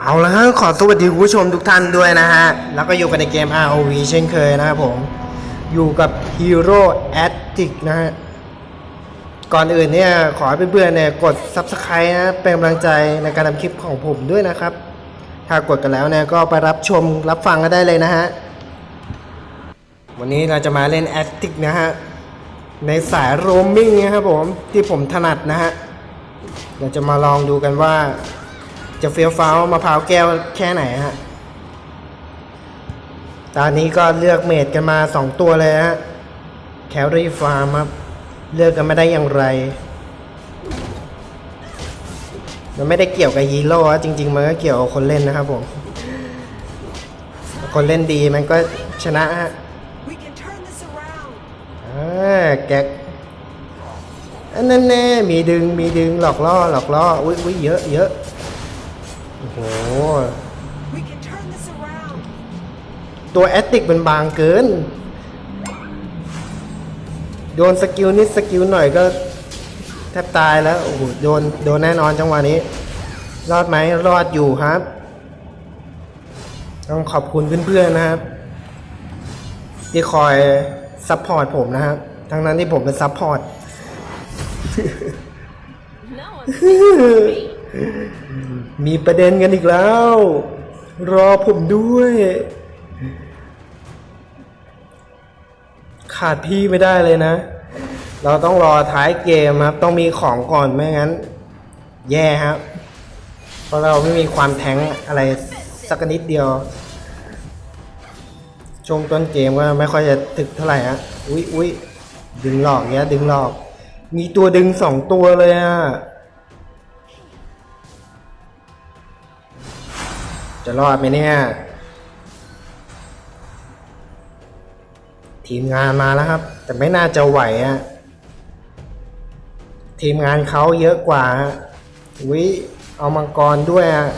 เอาละฮะขอสวัสดีคุณผู้ชมทุกท่านด้วยนะฮะ แล้วก็อยู่กันในเกม ROV เช่นเคยนะครับผม อยู่กับ Hero Addict นะฮะ ก่อนอื่นเนี่ย ขอให้เพื่อนๆเนี่ยกด Subscribe นะ เป็นกำลังใจในการทำคลิปของผมด้วยนะครับ ถ้ากดกันแล้วเนี่ยก็ไปรับชมรับฟังกันได้เลยนะฮะ วันนี้เราจะมาเล่น Addict นะฮะ ในสายโรมมิ่งนะครับผม ที่ผมถนัดนะฮะ เราจะมาลองดูกันว่า จะเฟี้ยวฟ้าวมะพร้าวแก้วแค่ไหนฮะ ตอนนี้ก็เลือกเมดกันมาสองตัวเลยฮะ แคลรี่ฟาร์มครับ เลือกกันไม่ได้อย่างไร มันไม่ได้เกี่ยวกับฮีโร่จริง ๆ มันก็เกี่ยวกับคนเล่นนะครับผม คนเล่นดีมันก็ชนะฮะแก๊กอันนั้นแน่มีดึง มีดึง หลอกล่อ หลอกล่อ อุ้ยอุ้ยเยอะ เยอะ อ้โห We can turn this around. ตัวแอตติกมันบางเกิน โดนสกิลนิดสกิลหน่อยก็แทบตายแล้ว โอ้โห โดน โดนแน่นอนจังหวะนี้ รอดไหม รอดอยู่ครับ ต้องขอบคุณเพื่อนๆนะครับ ที่คอยซัพพอร์ตผมนะครับ ทั้งนั้นที่ผมเป็นซัพพอร์ต No one's speaking to me. มีประเด็นกันอีกแล้ว รอผมด้วย ขาดพี่ไม่ได้เลยนะ เราต้องรอท้ายเกมครับ ต้องมีของก่อนไม่งั้น แย่ครับ เพราะเราไม่มีความแทงอะไรสักนิดเดียว ช่วงต้นเกมก็ไม่ค่อยจะถึกเท่าไหร่ฮะ อุ้ยอุ้ยดึงหลอกเนี้ย ดึงหลอก มีตัวดึงสองตัวเลยอะ จะรอดไหมเนี่ย ทีมงานมาแล้วครับ แต่ไม่น่าจะไหวอะทีมงานเขาเยอะกว่าวิเอามังกรด้วยอะ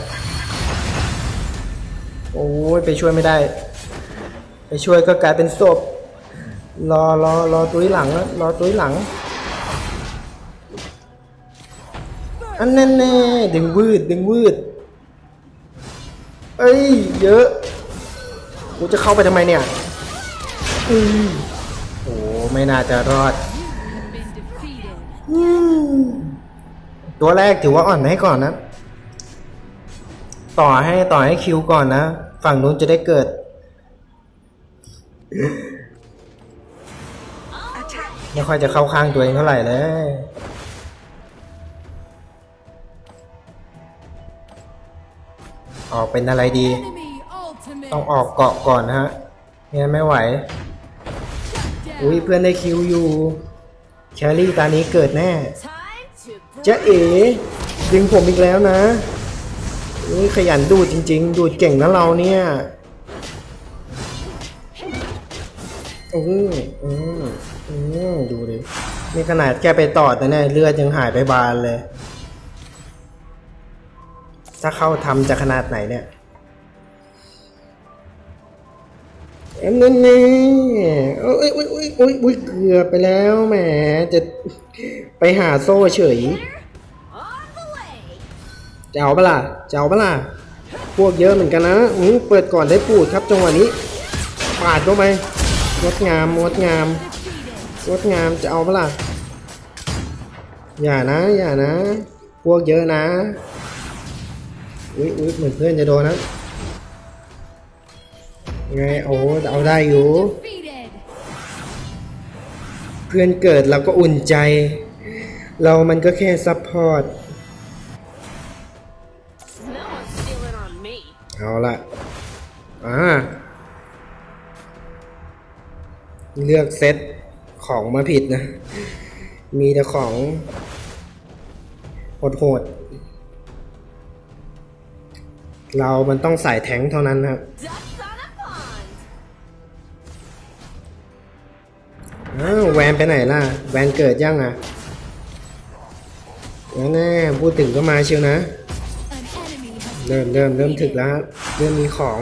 โอ้ยไปช่วยไม่ได้ ไปช่วยก็กลายเป็นศพรอรอรอตุ้ยหลังแล้วรอตุ้ยหลังอันนั้นแน่ดึงวืดดึงวืด อ้ยเยอะ กูจะเข้าไปทำไมเนี่ยอืมโอ้ไม่น่าจะรอด Been defeated. อืมตัวแรกถือว่าอ่อนให้ก่อนนะ ต่อให้ต่อให้คิวก่อนนะ ฝั่งนู้นจะได้เกิด Attack. ไม่ค่อยจะเข้าข้างตัวเองเท่าไหร่เลย ออกเป็นอะไรดี Enemy ultimate. ต้องออกเกาะก่อนนะฮะไม่งั้นไม่ไหว อุ้ยเพื่อนได้คิวอยู่แครี่ตานี้เกิดแน่ Time to จ๊ะเอ๋ดึงผมอีกแล้วนะอุ้ยขยันดูดจริง ๆ ดูดเก่งนะเราเนี่ยอืออืออือดูดินี่ขนาดแค่ไปตอดนะเนี่ยเลือดยังหายไปบานเลย ถ้าเข้าทำจะขนาดไหนเนี่ยเอ็มนี่นี่โอ้ยโอ้ยโอ้ยโอ้ยโอ้ยเกือบไปแล้วแหมจะไปหาโซ่เฉยจะเอาปล่ะจะเอาปล่ะพวกเยอะเหมือนกันนะอืมเปิดก่อนได้ปูดครับจังหวะนี้ปาดเข้าไปงดงามงดงามงดงามจะเอาปล่ะอย่านะ อย่านะ พวกเยอะนะ อุ้ยอุ้ยเหมือนเพื่อนจะโดนนะไงโอ้เอาได้อยู่ เพื่อนเกิดเราก็อุ่นใจ เรามันก็แค่ซัพพอร์ตเอาละอ่าเลือกเซตของมาผิดนะ มีแต่ของโหดๆ เรามันต้องใสายแทงเท่านั้นนะครับอ้าวแวนไปไหนล่ะ แวนเกิดยังอะแน่พูดถึงก็มาเชียวนะ เริ่มเริ่มเริ่มถึกแล้วเริ่มมีของ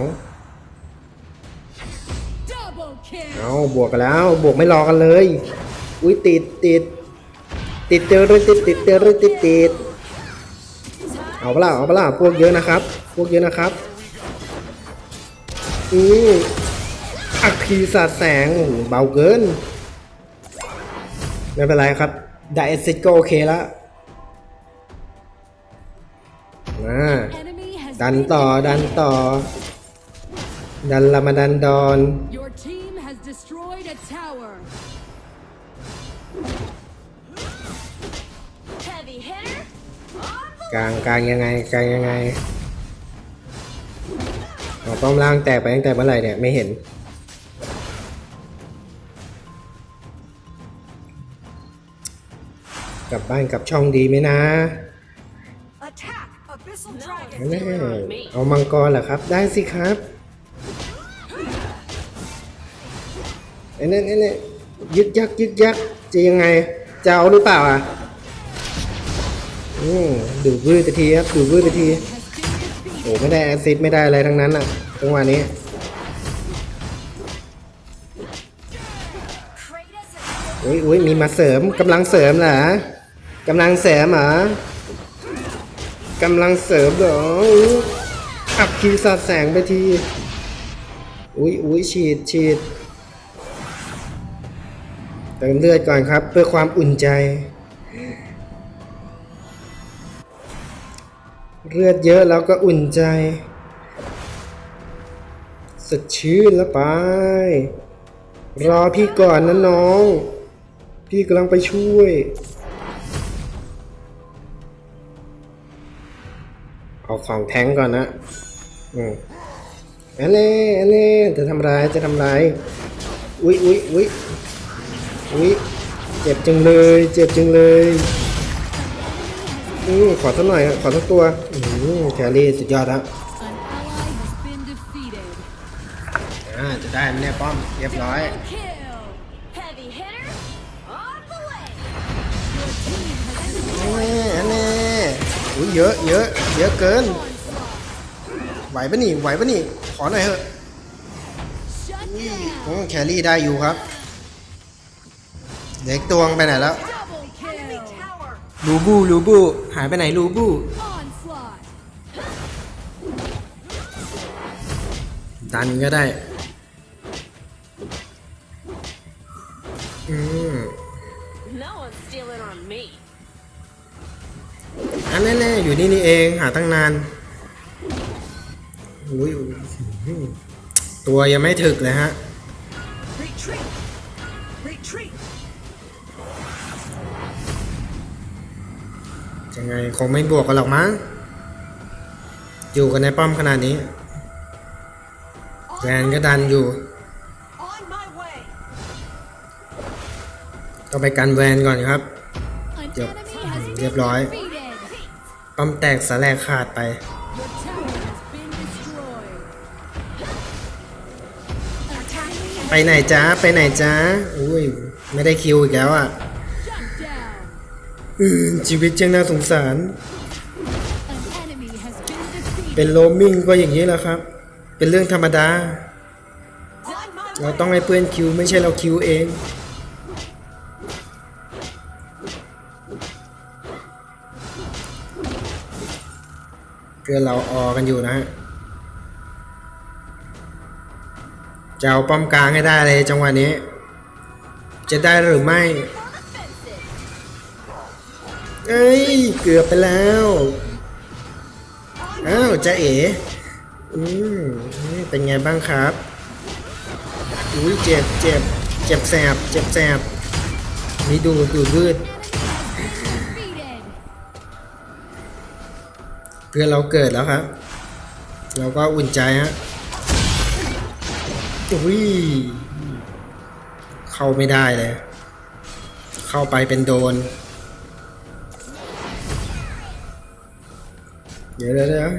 เอาบวกกันแล้ว บวกไม่รอกันเลย อุ้ยติดติดติดเตอร์ติดติดเตอร์ติดติด เอาเปล่าเอาเปล่าพวกเยอะนะครับ พวกเยอะนะครับอืออัคคีสาดแสงเบาเกิน ไม่เป็นไรครับไดเอซิตก็โอเคแล้วมาดันต่อดันต่อ ดันละมาดันดอน กลางกลางยังไงกลางยังไงเอาป้อมล่างแตกไปตั้งแต่เมื่อไหร่เนี่ยไม่เห็น กลับบ้านกลับช่องดีไหมนะแน่เอามังกรเหรอครับ ได้สิครับไอ้นั่นไอ้นี่ยึกยักยึกยักจะยังไงจะเอาหรือเปล่าอะ ดูดวืดไปทีครับดูดวืดไปทีโอ้ไม่ได้แอซิดไม่ได้อะไรทั้งนั้นอะจังหวะนี้อุ้ยอุ้ยมีมาเสริมกำลังเสริมเหรอกำลังเสริมเหรอกำลังเสริมเหรออุ๊บคีสาดแสงไปทีอุ้ยอุ้ยฉีดฉีดเติมเลือดก่อนครับ เพื่อความอุ่นใจ เลือดเยอะแล้วก็อุ่นใจ สดชื่นแล้วไป รอพี่ก่อนนะน้อง พี่กำลังไปช่วย เอาของแท้งก่อนนะอืมอันนี้อันนี้จะทำร้ายจะทำร้ายอุ๊ยอุ๊ยอุ๊ยอุ๊ยเจ็บจังเลย เจ็บจังเลย อืมขอสักหน่อยขอสักตัวอืมแครี่สุดยอดแล้ว An ally has been defeated. อ่าจะได้ไหมเนี่ยป้อมเรียบร้อย Double kill. Heavy hitter. On the way. Your team has อันนี้อันนี้อุ้ยเยอะเยอะเยอะเกิน onslaught. ไหวปะนี่ไหวปะนี่ขอหน่อยเถอะ Shut อื down. มแครี่ได้อยู่ครับ เด็กตวงไปไหนแล้ว ลูบูลูบูหายไปไหนลูบูดันก็ได้ อืม No อันแน่ๆอยู่นี่นี่เองหาตั้งนานอุ้ยตัวยังไม่ถึกเลยฮะ ยังไงคงไม่บวกกันหรอกมั้ง อยู่กันในป้อมขนาดนี้แวนก็ดันอยู่ On my way! ก็ไปกันแวนก่อนครับ An Yep. enemy has been เรียบร้อย ป้อมแตกสแลกขาดไป ไปไหนจ้าไปไหนจ้าอุ้ย ไม่ได้คิวอีกแล้วอะ อืมชีวิตจังน่าสงสาร เป็นโรมมิ่งก็อย่างนี้แหละครับ เป็นเรื่องธรรมดา เราต้องให้เพื่อนคิวไม่ใช่เราคิวเองเพื่อนเราออกันอยู่นะฮะจะเอาป้อมกลางให้ได้เลยจังหวะนี้ จะได้หรือไม่ เอ้ย เกือบไปแล้ว อ้าวจะเอ๋อืมเป็นไงบ้างครับ อุ้ยเจ็บเจ็บเจ็บแสบเจ็บแสบมีดูดูดืดเพื่อเราเกิดแล้วครับ เราก็อุ่นใจฮะอุ้ยเข้าไม่ได้เลย เข้าไปเป็นโดน เดี๋ยวเดี๋ยว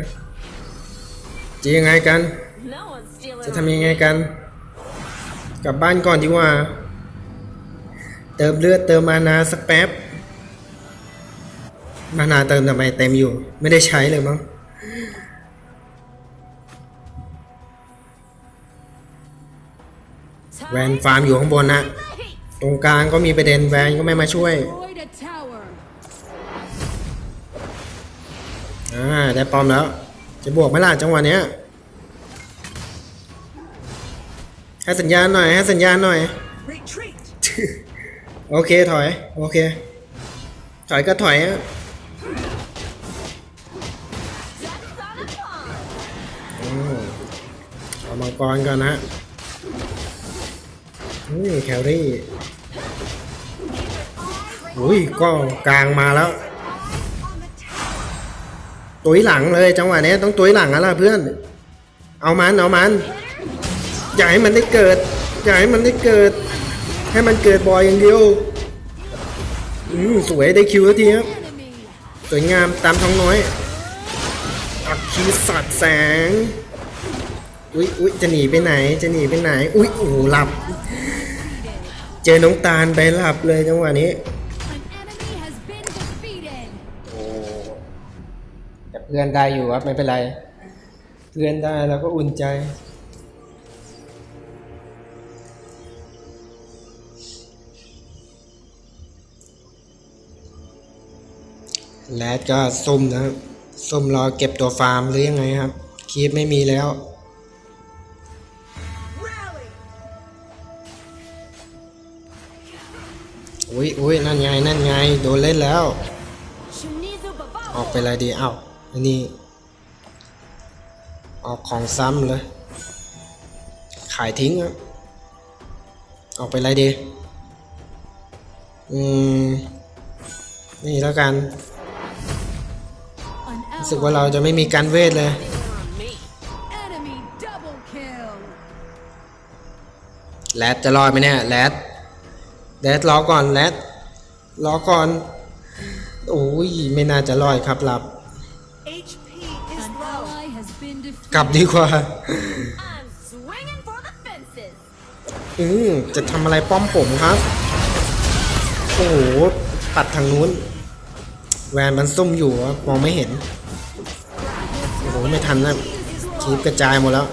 จะยังไงกัน จะทำยังไงกัน กลับบ้านก่อนดีกว่า เติมเลือดเติมมานาสักแป๊บ มานาเติมทำไมเต็มอยู่ ไม่ได้ใช้เลยมั้งแวนฟาร์มอยู่ข้างบนนะ ตรงกลางก็มีประเด็นแวนก็ไม่มาช่วย ได้ปอมแล้ว จะบวกไหมล่ะจังหวะเนี้ยให้สัญญาณหน่อยให้สัญญาณหน่อย โอเคถอย โอเค ถอยก็ถอยอะอมเอามังกรก่อนนะอืมแคลรี่อุ้ยก็กลางมาแล้ว ตุยหลังเลยจังหวะนี้ต้องตุยหลังแล้วล่ะเพื่อน เอามันเอามันอย่าให้มันได้เกิดอย่าให้มันได้เกิด ให้มันเกิดบ่อยอย่างเดียวอืมสวยได้คิวแล้วทีครับสวยงามตามท้องน้อยอักคีสัตว์แสงอุ๊ยอุ๊ยจะหนีไปไหนจะหนีไปไหนอุ๊ยโอ้โหหลับ เจอน้องตาลไปหลับเลยจังหวะนี้ เพื่อนได้อยู่ครับไม่เป็นไรเพื่อนได้แล้วก็อุ่นใจแลดก็ซุ่มนะครับซุ่มรอเก็บตัวฟาร์มหรือยังไงครับคีบไม่มีแล้ว อุ้ยอุ้ยนั่นไง นั่นไง โดนเล่นแล้ว ออกไปเลยดี เอ้า อันนี้ ออกของซ้ำเลย ขายทิ้งออกไปเลยดีอืม นี่แล้วกันรู้สึกว่าเราจะไม่มีการเวทเลย แรดจะรอดไหมเนี่ย แรดแรดรอก่อน แรดรอก่อน โอ้ย ไม่น่าจะรอดครับหลับ กลับดีกว่า I'm swinging for the fences. อืมจะทำอะไรป้อมผมครับ โอ้โห ปัดทางนู้น แวนมันซุ่มอยู่อะมองไม่เห็น โอ้โห ไม่ทันนะชีพกระจายหมดแล้ว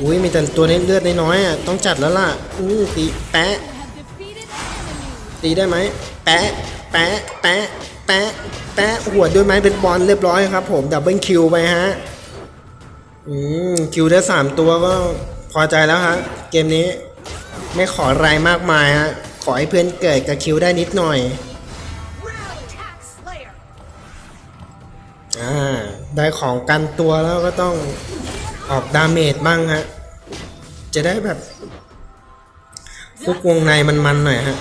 อุ้ยมีแต่ตัวนี้เลือดน้อยๆอะ ต้องจัดแล้วล่ะ อือตีแปะ Have defeated an enemy. ตีได้ไหม แปะ แปะ แปะ แปะ แปะ หัวด้วยไม้เป็นบอลเรียบร้อยครับผม ดับเบิลคิวไปฮะ อืมคิวได้สามตัวก็พอใจแล้วฮะ เกมนี้ไม่ขออะไรมากมายฮะ ขอให้เพื่อนเกิดกับคิวได้นิดหน่อย อ่า ได้ของกันตัวแล้วก็ต้องออกดาเมจบ้างฮะ จะได้แบบคุกวงในมันๆหน่อยฮะ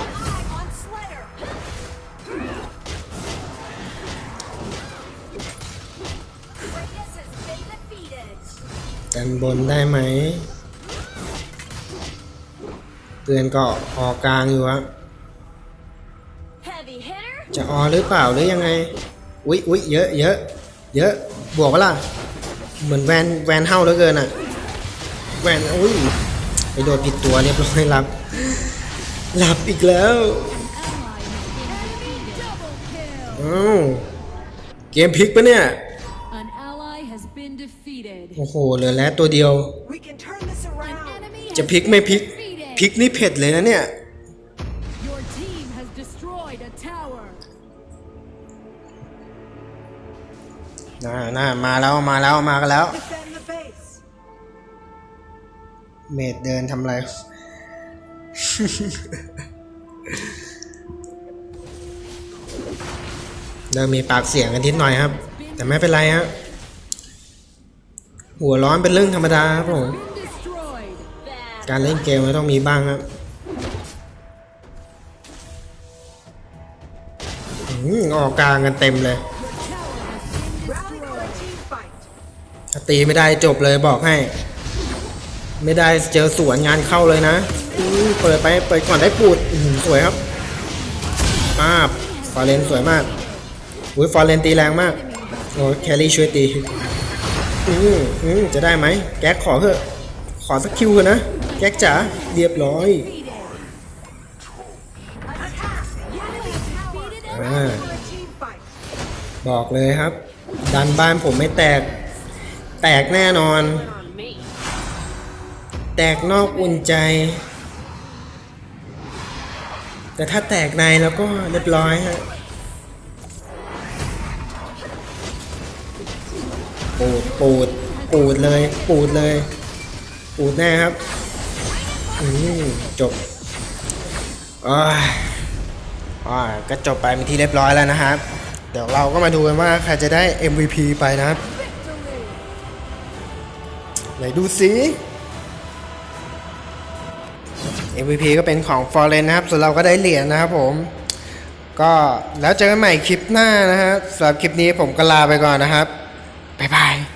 บนได้ไหม เตือนก็ออกกลางอยู่ฮะ Heavy hitter. จะออหรือเปล่าหรือยังไง อุ๊ยอุ๊ยเยอะเยอะเยอะบวกปะล่ะ เหมือนแวนแวนเฮาเหลือเกินอะแวนอุ้ยไปโดนผิดตัวเรียบร้อยหลับ หลับอีกแล้ว Ally has been defeated. Enemy double kill. อ้าวเกมพลิกปะเนี่ย โอ้โหเหลือแล้วตัวเดียว We can turn this An around. enemy จะ has พลิกไม่ been พลิก defeated. พลิกนี่เผ็ดเลยนะเนี่ย Your team has destroyed a tower. น่าน่ามาแล้วมาแล้วมากันแล้ว Defend the base. เมดเดินทำอะไร เริ่มมีปากเสียงกันนิดหน่อยครับ แต่ไม่เป็นไรฮะ หัวร้อนเป็นเรื่องธรรมดาครับผมการเล่นเกมก็ต้องมีบ้างครับอืมออกกลางกันเต็มเลยตีไม่ได้จบเลยบอกให้ ไม่ได้เจอสวนงานเข้าเลยนะอืมเปิดไปเปิดก่อนได้ปูดสวยครับป้าบฟอร์เรนสวยมากอุ้ยฟอร์เรนตีแรงมากโอ้ยแครี่ช่วยตี อืมอืมจะได้ไหม แก๊กขอเถอะ ขอสักคิวเถอะนะ แก๊กจ๋า เรียบร้อย Defeated. Attack. Ah. For a team fight. บอกเลยครับ ดันบ้านผมไม่แตก แตกแน่นอน แตกนอกอุ่นใจ แต่ถ้าแตกในแล้วก็เรียบร้อยฮะ ปูดปูดปูดเลย ปูดเลย ปูดแน่ครับอืมจบอ่าอ่าก็จบไปเป็นที่เรียบร้อยแล้วนะครับ เดี๋ยวเราก็มาดูกันว่าใครจะได้ MVP ไปนะครับ ไหนดูสิ MVP ก็เป็นของ f o r e n นะครับ ส่วนเราก็ได้เหรียญนะครับผม ก็แล้วเจอกันใหม่คลิปหน้านะฮะสำหรับคลิปนี้ผมก็ลาไปก่อนนะครับ บ๊ายบาย